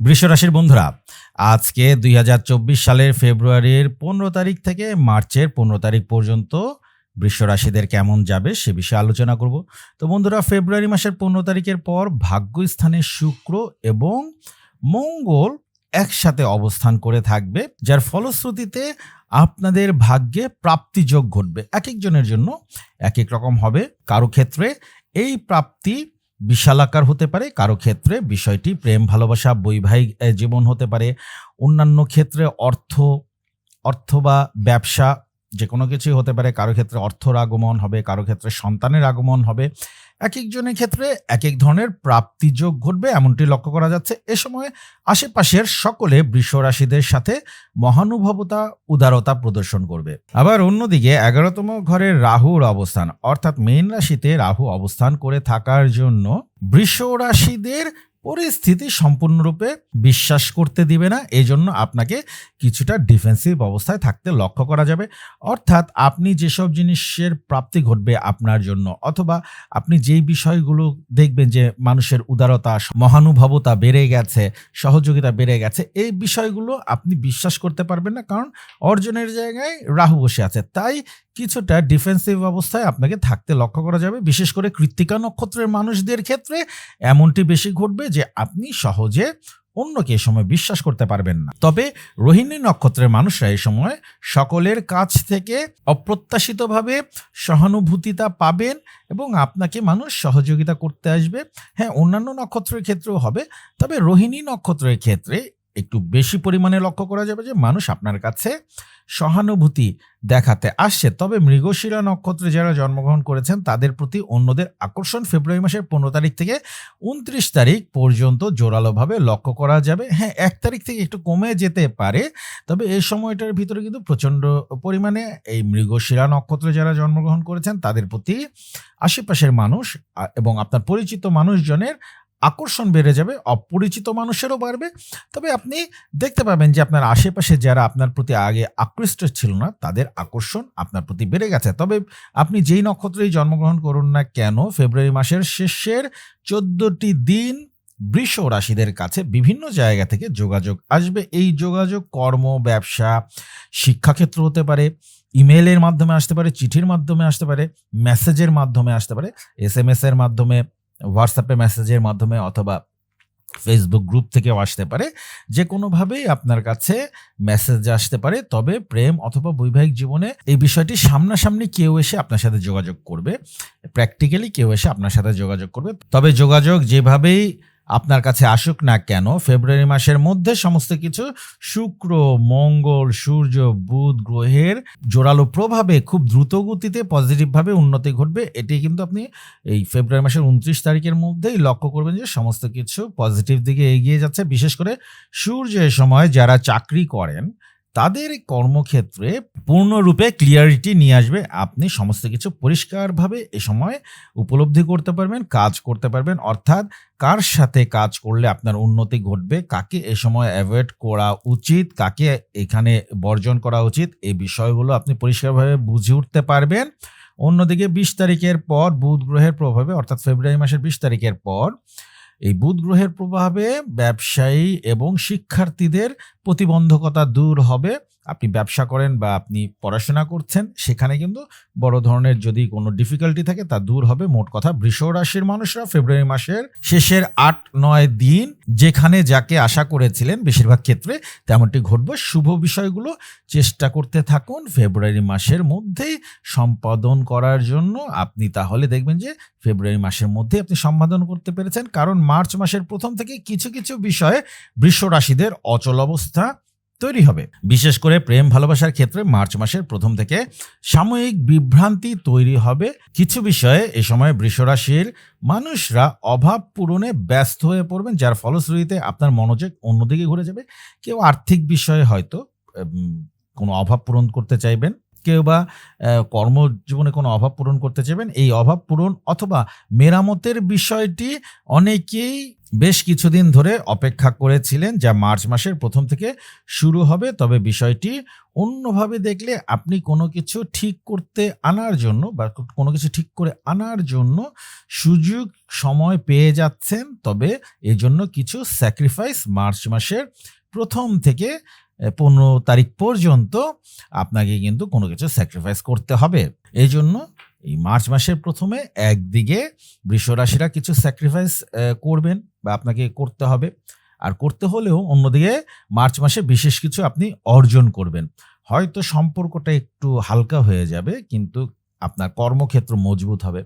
বৃষ রাশির বন্ধুরা, আজকে দুই হাজার চব্বিশ সালের ফেব্রুয়ারির পনেরো তারিখ থেকে মার্চের পনেরো তারিখ পর্যন্ত বৃষ রাশিদের কেমন যাবে সে বিষয়ে আলোচনা করব। তো বন্ধুরা, ফেব্রুয়ারি মাসের পনেরো তারিখের পর ভাগ্যস্থানে শুক্র এবং মঙ্গল একসাথে অবস্থান করে থাকবে, যার ফলশ্রুতিতে আপনাদের ভাগ্যে প্রাপ্তিযোগ ঘটবে। এক একজনের জন্য এক এক রকম হবে। কারও ক্ষেত্রে এই প্রাপ্তি বিশালাকার হতে পারে, কারও ক্ষেত্রে বিষয়টি প্রেম, ভালোবাসা বৈবাহিক জীবন হতে পারে। অন্যান্য ক্ষেত্রে অর্থ অর্থ বা ব্যবসা যে কোনো কিছুই হতে পারে। কারও ক্ষেত্রে অর্থর আগমন হবে, কারও ক্ষেত্রে সন্তানের আগমন হবে। এক একজনের ক্ষেত্রে এক এক ধরনের প্রাপ্তিযোগ ঘটবে, এমনটি লক্ষ্য করা যাচ্ছে। এ সময় আশেপাশের সকলে বৃষ রাশিদের সাথে মহানুভবতা, উদারতা প্রদর্শন করবে। আবার অন্যদিকে এগারোতম ঘরের রাহুর অবস্থান, অর্থাৎ মেন রাশিতে রাহু অবস্থান করে থাকার জন্য বৃষ রাশিদের পরিস্থিতি সম্পূর্ণরূপে বিশ্বাস করতে দিবে না এই জন্য আপনাকে কিছুটা ডিফেন্সিভ অবস্থায় থাকতে লক্ষ্য করা যাবে। অর্থাৎ আপনি যেসব জিনিসের প্রাপ্তি ঘটবে আপনার জন্য, অথবা আপনি যেই বিষয়গুলো দেখবেন যে মানুষের উদারতা, মহানুভবতা বেড়ে গেছে, সহযোগিতা বেড়ে গেছে, এই বিষয়গুলো আপনি বিশ্বাস করতে পারবেন না, কারণ অর্জনের জায়গায় রাহু বসে আছে। তাই কিছুটা ডিফেন্সিভ অবস্থায় আপনাকে থাকতে লক্ষ্য করা যাবে। বিশেষ করে কৃত্তিকা নক্ষত্রের মানুষদের ক্ষেত্রে এমনটি বেশি ঘটবে যে আপনি সহজে অন্যকে এ সময় বিশ্বাস করতে পারবেন না। তবে রোহিণী নক্ষত্রের মানুষরা এ সময় সকলের কাছ থেকে অপ্রত্যাশিতভাবে সহানুভূতিতা পাবেন এবং আপনাকে মানুষ সহযোগিতা করতে আসবে। হ্যাঁ অন্যান্য নক্ষত্রের ক্ষেত্রেও হবে, তবে রোহিণী নক্ষত্রের ক্ষেত্রে একটু বেশি পরিমাণে লক্ষ্য করা যাবে যে মানুষ আপনার কাছে সহানুভূতি দেখাতে আসছে। তবে মৃগশিরা নক্ষত্রে যারা জন্মগ্রহণ করেছেন, তাদের প্রতি অন্যদের আকর্ষণ ফেব্রুয়ারি মাসের পনেরো তারিখ থেকে উনত্রিশ তারিখ পর্যন্ত জোরালোভাবে লক্ষ্য করা যাবে। হ্যাঁ এক তারিখ থেকে একটু কমে যেতে পারে, তবে এই সময়টার ভিতরে কিন্তু প্রচণ্ড পরিমাণে এই মৃগশিরা নক্ষত্রে যারা জন্মগ্রহণ করেছেন, তাদের প্রতি আশেপাশের মানুষ এবং আপনার পরিচিত মানুষজনের আকর্ষণ বেড়ে যাবে, অপরিচিত মানুষেরও বাড়বে। তবে আপনি দেখতে পাবেন যে আপনার আশেপাশে যারা আপনার প্রতি আগে আকৃষ্ট ছিল না, তাদের আকর্ষণ আপনার প্রতি বেড়ে গেছে। তবে আপনি যেই নক্ষত্রেই জন্মগ্রহণ করুন না কেন, ফেব্রুয়ারি মাসের শেষের চোদ্দটি দিন বৃষ রাশিদের কাছে বিভিন্ন জায়গা থেকে যোগাযোগ আসবে। এই যোগাযোগ, কর্ম, ব্যবসা, শিক্ষাক্ষেত্র হতে পারে ইমেলের মাধ্যমে আসতে পারে, চিঠির মাধ্যমে আসতে পারে, মেসেজের মাধ্যমে আসতে পারে এস এম এস এর মাধ্যমে হোয়াটসঅ্যাপে মেসেজের মাধ্যমে অথবা ফেসবুক গ্রুপ থেকেও আসতে পারে। যে কোনোভাবেই আপনার কাছে মেসেজ আসতে পারে, তবে প্রেম অথবা বৈবাহিক জীবনে এই বিষয়টি সামনাসামনি কেউ এসে আপনার সাথে যোগাযোগ করবে। প্র্যাকটিক্যালি কেউ এসে আপনার সাথে যোগাযোগ করবে। তবে যোগাযোগ যেভাবেই আপনার কাছে আসুক না কেন, ফেব্রুয়ারি মাসের মধ্যে সমস্ত কিছু শুক্র, মঙ্গল, সূর্য, বুধ গ্রহের জোরালো প্রভাবে খুব দ্রুত গতিতে পজিটিভভাবে উন্নতি ঘটবে, এটি কিন্তু আপনি এই ফেব্রুয়ারি মাসের উনত্রিশ তারিখের মধ্যেই লক্ষ্য করবেন যে সমস্ত কিছু পজিটিভ দিকে এগিয়ে যাচ্ছে। বিশেষ করে সূর্যের সময় যারা চাকরি করেন তাদের কর্মক্ষেত্রে পূর্ণরূপে ক্লিয়ারিটি নিয়ে আসবে। আপনি সমস্ত কিছু পরিষ্কারভাবে এ সময় উপলব্ধি করতে পারবেন, কাজ করতে পারবেন। অর্থাৎ কার সাথে কাজ করলে আপনার উন্নতি ঘটবে, কাকে এ সময় অ্যাভয়েড করা উচিত, কাকে এখানে বর্জন করা উচিত, এই বিষয়গুলো আপনি পরিষ্কারভাবে বুঝে উঠতে পারবেন। অন্যদিকে বিশ তারিখের পর, বুধ গ্রহের প্রভাবে, অর্থাৎ ফেব্রুয়ারি মাসের বিশ তারিখের পর এই বুধ গ্রহের প্রভাবে ব্যবসায়ী এবং শিক্ষার্থীদের প্রতিবন্ধকতা দূর হবে। আপনি ব্যবসা করেন বা আপনি পড়াশোনা করছেন, সেখানে কিন্তু বড় ধরনের যদি কোনো ডিফিকাল্টি থাকে, তা দূর হবে। মোট কথা, বৃষ রাশির মানুষরা ফেব্রুয়ারি মাসের শেষের আট, নয় দিন যেখানে যাকে আশা করেছিলেন, বেশিরভাগ ক্ষেত্রে তেমনটি ঘটবে। শুভ বিষয়গুলো চেষ্টা করতে থাকুন। ফেব্রুয়ারি মাসের মধ্যেই সম্পাদন করার জন্য আপনি তাহলে দেখবেন যে ফেব্রুয়ারি মাসের মধ্যে আপনি সম্পাদন করতে পেরেছেন। কারণ মার্চ মাসের প্রথম থেকে কিছু কিছু বিষয়ে বৃষ রাশিদের অচল অবস্থা তৈরি হবে। বিশেষ করে প্রেম ভালোবাসার ক্ষেত্রে মার্চ মাসের প্রথম থেকে সাময়িক বিভ্রান্তি তৈরি হবে। কিছু বিষয়ে এ সময় বৃষরাশির মানুষরা অভাব পূরণে ব্যস্ত হয়ে পড়বেন, যার ফলশ্রুতিতে আপনার মনোযোগ অন্যদিকে ঘুরে যাবে। কেউ আর্থিক বিষয়ে হয়তো কোনো অভাব পূরণ করতে চাইবেন। কেউ বা কর্মজীবনে কোনো অভাব পূরণ করতে চাইবেন, এই অভাব পূরণ অথবা মেরামতের বিষয়টি অনেকেই বেশ কিছুদিন ধরে অপেক্ষা করেছিলেন যা মার্চ মাসের প্রথম থেকে শুরু হবে। তবে বিষয়টি অন্যভাবে দেখলে আপনি কোনো কিছু ঠিক করতে আনার জন্য বা কোনো কিছু ঠিক করে আনার জন্য সুযোগ, সময় পেয়ে যাচ্ছেন। তবে এই জন্য কিছু স্যাক্রিফাইস মার্চ মাসের প্রথম থেকে পনেরো তারিখ পর্যন্ত আপনাকে কিন্তু কোনো কিছু স্যাক্রিফাইস করতে হবে। এই জন্য এই মার্চ মাসের প্রথমে একদিকে বৃষরাশিরা কিছু স্যাক্রিফাইস করবেন বা আপনাকে করতে হবে। আর করতে হলেও অন্যদিকে মার্চ মাসে বিশেষ কিছু আপনি অর্জন করবেন। হয়তো সম্পর্কটা একটু হালকা হয়ে যাবে, কিন্তু আপনার কর্মক্ষেত্র মজবুত হবে।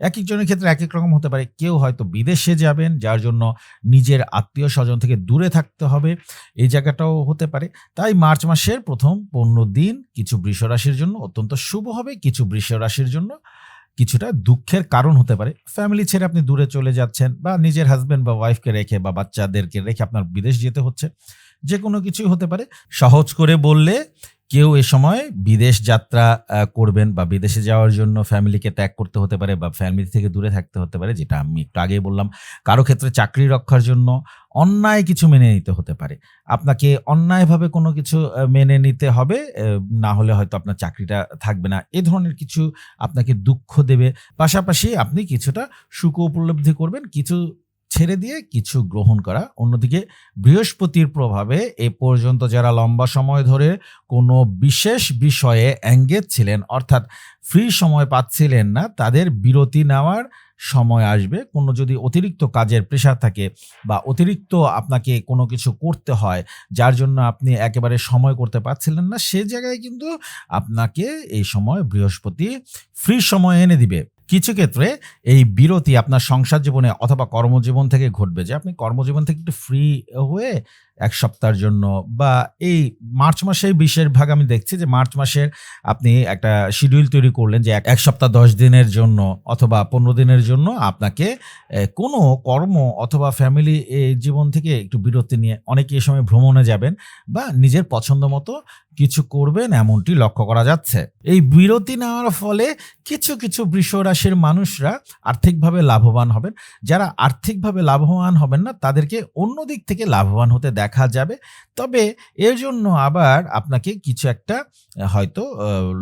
এক একজনের ক্ষেত্রে এক এক রকম হতে পারে। কেউ হয়তো বিদেশে যাবেন, যার জন্য নিজের আত্মীয় স্বজন থেকে দূরে থাকতে হবে। এই জায়গাটাও হতে পারে। তাই মার্চ মাসের প্রথম পনেরো দিন কিছু বৃষ রাশির জন্য অত্যন্ত শুভ হবে, কিছু বৃষ রাশির জন্য কিছুটা দুঃখের কারণ হতে পারে। ফ্যামিলি ছেড়ে আপনি দূরে চলে যাচ্ছেন বা নিজের হাজব্যান্ড বা ওয়াইফকে রেখে বা বাচ্চাদেরকে রেখে আপনার বিদেশ যেতে হচ্ছে। যে কোনো কিছুই হতে পারে। সহজ করে বললে কেউ এ সময় বিদেশ যাত্রা করবেন বা বিদেশে যাওয়ার জন্য ফ্যামিলিকে ত্যাগ করতে হতে পারে বা ফ্যামিলি থেকে দূরে থাকতে হতে পারে, যেটা আমি একটু আগেই বললাম। কারও ক্ষেত্রে চাকরি রক্ষার জন্য অন্যায় কিছু মেনে নিতে হতে পারে। আপনাকে অন্যায়ভাবে কোনো কিছু মেনে নিতে হবে না হলে হয়তো আপনার চাকরিটা থাকবে না। এ ধরনের কিছু আপনাকে দুঃখ দেবে। পাশাপাশি আপনি কিছুটা সুখ উপলব্ধি করবেন, কিছু ছেড়ে দিয়ে কিছু গ্রহণ করা। অন্যদিকে বৃহস্পতির প্রভাবে এ পর্যন্ত যারা লম্বা সময় ধরে কোনো বিশেষ বিষয়ে অ্যাঙ্গেজ ছিলেন, অর্থাৎ ফ্রি সময় পাচ্ছিলেন না, তাদের বিরতি নেওয়ার সময় আসবে। কোনো যদি অতিরিক্ত কাজের প্রেশার থাকে বা অতিরিক্ত আপনাকে কোনো কিছু করতে হয়, যার জন্য আপনি একেবারে সময় করতে পারছিলেন না, সে জায়গায় কিন্তু আপনাকে এই সময় বৃহস্পতি ফ্রি সময় এনে দিবে। কিছু ক্ষেত্রে এই বিরতি আপনার সংসার জীবনে অথবা কর্মজীবন থেকে ঘটবে যে আপনি কর্মজীবন থেকে একটু ফ্রি হয়ে এক সপ্তাহের জন্য বা এই মার্চ মাসে বিশের ভাগ আমি দেখছি যে মার্চ মাসের আপনি একটা শিডিউল তৈরি করলেন যে এক- এক সপ্তাহ দশ দিনের জন্য অথবা পনেরো দিনের জন্য আপনাকে কোনো কর্ম অথবা ফ্যামিলি জীবন থেকে একটু বিরতি নিয়ে অনেকে এ সময় ভ্রমণে যাবেন বা নিজের পছন্দ মতো কিছু করবেন এমনটি লক্ষ্য করা যাচ্ছে। এই বিরতি নেওয়ার ফলে কিছু কিছু বৃষ রাশির মানুষরা আর্থিকভাবে লাভবান হবেন। যারা আর্থিকভাবে লাভবান হবেন না, তাদেরকে অন্য দিক থেকে লাভবান হতে দেখা যাবে। তবে এর জন্য আবার আপনাকে কিছু একটা, হয়তো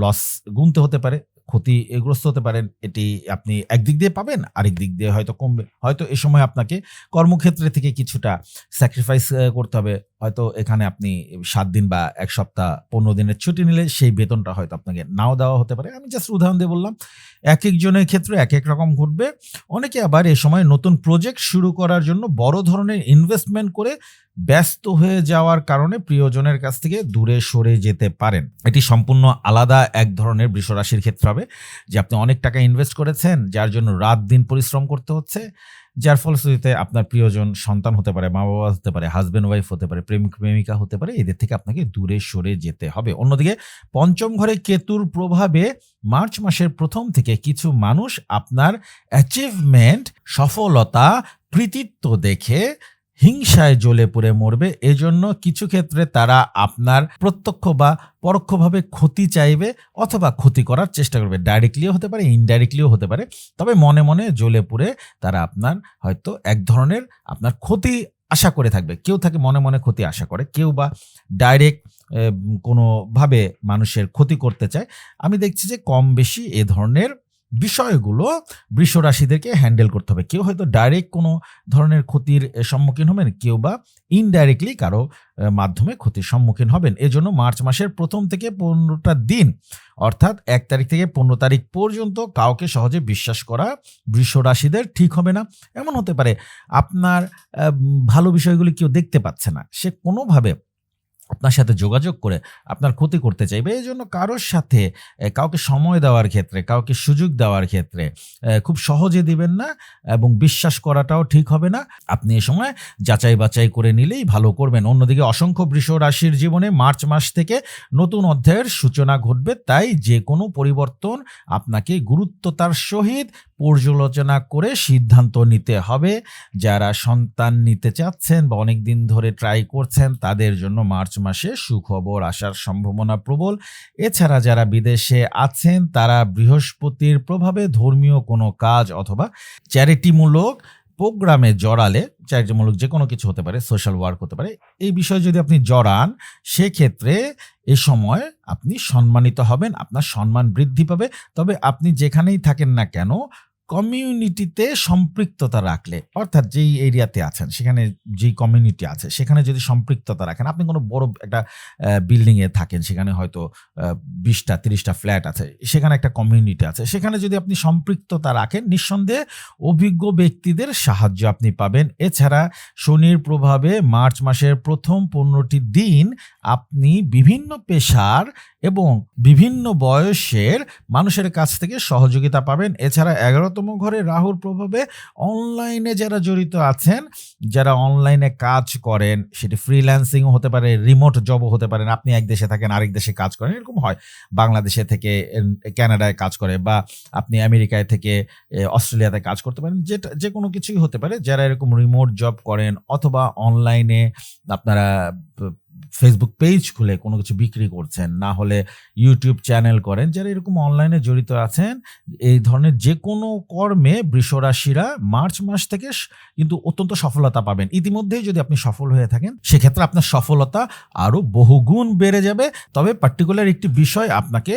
লস গুনতে হতে পারে। ক্ষতিগ্রস্ত হতে পারেন, এটি আপনি একদিক দিয়ে পাবেন, আরেক দিক দিয়ে হয়তো কমবে। হয়তো এ সময় আপনাকে কর্মক্ষেত্রে থেকে কিছুটা স্যাক্রিফাইস করতে হবে। হয়তো এখানে আপনি সাত দিন বা এক সপ্তাহ, পনেরো দিনের ছুটি নিলে সেই বেতনটা হয়তো আপনাকে নাও দেওয়া হতে পারে। আমি জাস্ট উদাহরণ দিয়ে বললাম এক একজনের ক্ষেত্রে এক এক রকম ঘটবে। অনেকে আবার এ সময় নতুন প্রজেক্ট শুরু করার জন্য বড় ধরনের ইনভেস্টমেন্ট করে ব্যস্ত হয়ে যাওয়ার কারণে প্রিয়জনের কাছ থেকে দূরে সরে যেতে পারেন। এটি সম্পূর্ণ আলাদা এক ধরনের বৃষরাশির ক্ষেত্রে হবে, যে আপনি অনেক টাকা ইনভেস্ট করেছেন, যার জন্য রাত দিন পরিশ্রম করতে হচ্ছে, যার ফলশ্রুতিতে আপনার প্রিয়জন সন্তান হতে পারে মা বাবা হতে পারে হাজব্যান্ড ওয়াইফ হতে পারে প্রেমিক প্রেমিকা হতে পারে, এদের থেকে আপনাকে দূরে সরে যেতে হবে। অন্যদিকে পঞ্চম ঘরে কেতুর প্রভাবে মার্চ মাসের প্রথম থেকে কিছু মানুষ আপনার অ্যাচিভমেন্ট সফলতা, কৃতিত্ব দেখে হিংসায় জ্বলে পুড়ে মরবে। এজন্য কিছু ক্ষেত্রে তারা আপনার প্রত্যক্ষ বা পরোক্ষভাবে ক্ষতি চাইবে অথবা ক্ষতি করার চেষ্টা করবে। ডাইরেক্টলিও হতে পারে ইনডাইরেক্টলিও হতে পারে। তবে মনে মনে জ্বলে পুড়ে তারা আপনার হয়তো এক ধরনের আপনার ক্ষতি আশা করে থাকবে। কেউ থাকে মনে মনে ক্ষতি আশা করে, কেউ বা ডাইরেক্ট কোনোভাবে মানুষের ক্ষতি করতে চায়। আমি দেখছি যে কম বেশি এ ধরনের বিষয়গুলো বৃষ রাশিদেরকে হ্যান্ডেল করতে হবে। কেউ হয়তো ডাইরেক্ট কোনো ধরনের ক্ষতির সম্মুখীন হবেন, কেউ বা ইনডাইরেক্টলি কারও মাধ্যমে ক্ষতির সম্মুখীন হবেন। এজন্য মার্চ মাসের প্রথম থেকে পনেরোটা দিন, অর্থাৎ এক তারিখ থেকে পনেরো তারিখ পর্যন্ত কাউকে সহজে বিশ্বাস করা বৃষ রাশিদের ঠিক হবে না। এমন হতে পারে, আপনার ভালো বিষয়গুলি কেউ দেখতে পাচ্ছে না। সে কোনোভাবে আপনার সাথে যোগাযোগ করে আপনার ক্ষতি করতে চাইবে। এই জন্য কারোর সাথে কাউকে সময় দেওয়ার ক্ষেত্রে, কাউকে সুযোগ দেওয়ার ক্ষেত্রে খুব সহজে দিবেন না এবং বিশ্বাস করাটাও ঠিক হবে না। আপনি এ সময় যাচাই বাছাই করে নিলেই ভালো করবেন। অন্যদিকে অসংখ্য বৃষ রাশির জীবনে মার্চ মাস থেকে নতুন অধ্যায়ের সূচনা ঘটবে। তাই যে কোনো পরিবর্তন আপনাকে গুরুত্বতার সহিত পর্যালোচনা করে সিদ্ধান্ত নিতে হবে। যারা সন্তান নিতে চাচ্ছেন বা অনেক দিন ধরে ট্রাই করছেন, তাদের জন্য মার্চ মাসে সুখবর আসার সম্ভাবনা প্রবল। এছাড়া যারা বিদেশে আছেন, তারা বৃহস্পতির প্রভাবে ধর্মীয় কোনো কাজ অথবা চ্যারিটিমূলক প্রোগ্রামে জড়ালে, চ্যারিটিমূলক যে কোনো কিছু হতে পারে সোশ্যাল ওয়ার্ক হতে পারে, এই বিষয়ে যদি আপনি জড়ান, সেক্ষেত্রে এ সময় আপনি সম্মানিত হবেন, আপনার সম্মান বৃদ্ধি পাবে। তবে আপনি যেখানেই থাকেন না কেন কমিউনিটিতে সম্পৃক্ততা রাখলে, অর্থাৎ যেই এরিয়াতে আছেন, সেখানে যেই কমিউনিটি আছে, সেখানে যদি সম্পৃক্ততা রাখেন, আপনি কোনো বড় একটা বিল্ডিংয়ে থাকেন, সেখানে হয়তো বিশটা, তিরিশটা ফ্ল্যাট আছে, সেখানে একটা কমিউনিটি আছে, সেখানে যদি আপনি সম্পৃক্ততা রাখেন, নিঃসন্দেহে অভিজ্ঞ ব্যক্তিদের সাহায্য আপনি পাবেন। এছাড়া শনির প্রভাবে মার্চ মাসের প্রথম পনেরোটি দিন আপনি বিভিন্ন পেশার এবং বিভিন্ন বয়সের মানুষের কাছ থেকে সহযোগিতা পাবেন। এছাড়া এগারোতম ঘরে রাহুর প্রভাবে অনলাইনে যারা জড়িত আছেন, যারা অনলাইনে কাজ করেন, সেটি ফ্রিল্যান্সিংও হতে পারে রিমোট জবও হতে পারেন, আপনি এক দেশে থাকেন, আরেক দেশে কাজ করেন, এরকম হয়। বাংলাদেশে থেকে ক্যানাডায় কাজ করে বা আপনি আমেরিকায় থেকে অস্ট্রেলিয়াতে কাজ করতে পারেন, যেটা যে কোনো কিছুই হতে পারে। যারা এরকম রিমোট জব করেন অথবা অনলাইনে আপনারা ফেসবুক পেজ খুলে কোনো কিছু বিক্রি করছেন, না হলে ইউটিউব চ্যানেল করেন, যারা এরকম অনলাইনে জড়িত আছেন, এই ধরনের যে কোনো কর্মে বৃষরাশিরা মার্চ মাস থেকে কিন্তু অত্যন্ত সফলতা পাবেন। ইতিমধ্যেই যদি আপনি সফল হয়ে থাকেন, সেক্ষেত্রে আপনার সফলতা আরও বহুগুণ বেড়ে যাবে। তবে পার্টিকুলার একটি বিষয় আপনাকে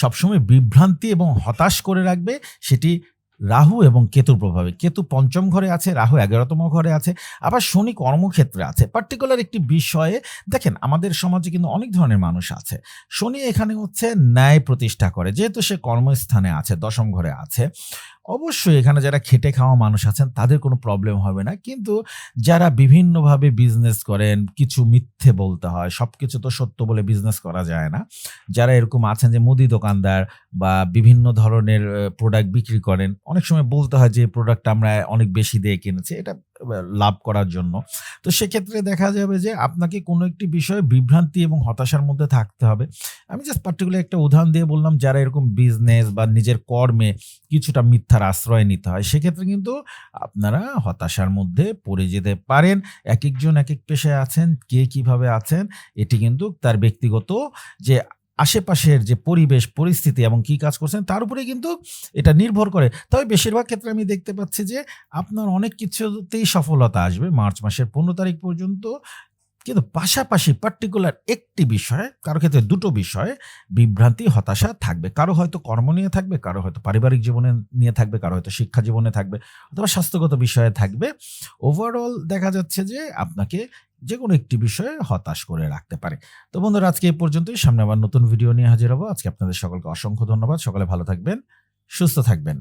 সবসময় বিভ্রান্তি এবং হতাশ করে রাখবে, সেটি রাহু এবং কেতুর প্রভাবে। কেতু পঞ্চম ঘরে আছে, রাহু এগারোতম ঘরে আছে, আবার শনি কর্মক্ষেত্রে আছে। পার্টিকুলার একটি বিষয়ে, দেখেন, আমাদের সমাজে কিন্তু অনেক ধরনের মানুষ আছে। শনি এখানে হচ্ছে ন্যায় প্রতিষ্ঠা করে। যেহেতু সে কর্মস্থানে আছে, দশম ঘরে আছে অবশ্যই এখানে যারা খেটে খাওয়া মানুষ আছেন, তাদের কোনো প্রবলেম হবে না। কিন্তু যারা বিভিন্নভাবে বিজনেস করেন, কিছু মিথ্যে বলতে হয় সব কিছু তো সত্য বলে বিজনেস করা যায় না। যারা এরকম আছেন যে মুদি দোকানদার বা বিভিন্ন ধরনের প্রোডাক্ট বিক্রি করেন, অনেক সময় বলতে হয় যে প্রোডাক্ট আমরা অনেক বেশি দিয়ে কিনেছি। এটা লাভ করার জন্য। তো সেক্ষেত্রে দেখা যাবে যে আপনাকে কোনো একটি বিষয়ে বিভ্রান্তি এবং হতাশার মধ্যে থাকতে হবে। আমি জাস্ট পার্টিকুলার একটা উদাহরণ দিয়ে বললাম, যারা এরকম বিজনেস বা নিজের কর্মে কিছুটা মিথ্যার আশ্রয় নিতে হয়, সেক্ষেত্রে কিন্তু আপনারা হতাশার মধ্যে পড়ে যেতে পারেন। এক একজন এক এক পেশায় আছেন, কে কীভাবে আছেন, এটি কিন্তু তার ব্যক্তিগত যে আশেপাশের যে পরিবেশ, পরিস্থিতি এবং কি কাজ করছেন, তার উপরে কিন্তু এটা নির্ভর করে। তবে বেশিরভাগ ক্ষেত্রে আমি দেখতে পাচ্ছি যে আপনার অনেক কিছুতেই সফলতা আসবে। মার্চ মাসের পনেরো তারিখ পর্যন্ত কিন্তু পাশাপাশি পার্টিকুলার একটি বিষয়ে, কারও ক্ষেত্রে দুটো বিষয়ে বিভ্রান্তি, হতাশা থাকবে। কারও হয়তো কর্ম নিয়ে থাকবে, কারও হয়তো পারিবারিক জীবনে নিয়ে থাকবে, কারও হয়তো শিক্ষা জীবনে থাকবে অথবা স্বাস্থ্যগত বিষয়ে থাকবে। ওভারঅল দেখা যাচ্ছে যে আপনাকে যে কোনো একটি বিষয়ে হতাশ করে রাখতে পারে। তো বন্ধুরা, আজকে এই পর্যন্তই। সামনে আবার নতুন ভিডিও নিয়ে হাজির হব। আজকে আপনাদের সকলকে অসংখ্য ধন্যবাদ। সকালে ভালো থাকবেন, সুস্থ থাকবেন।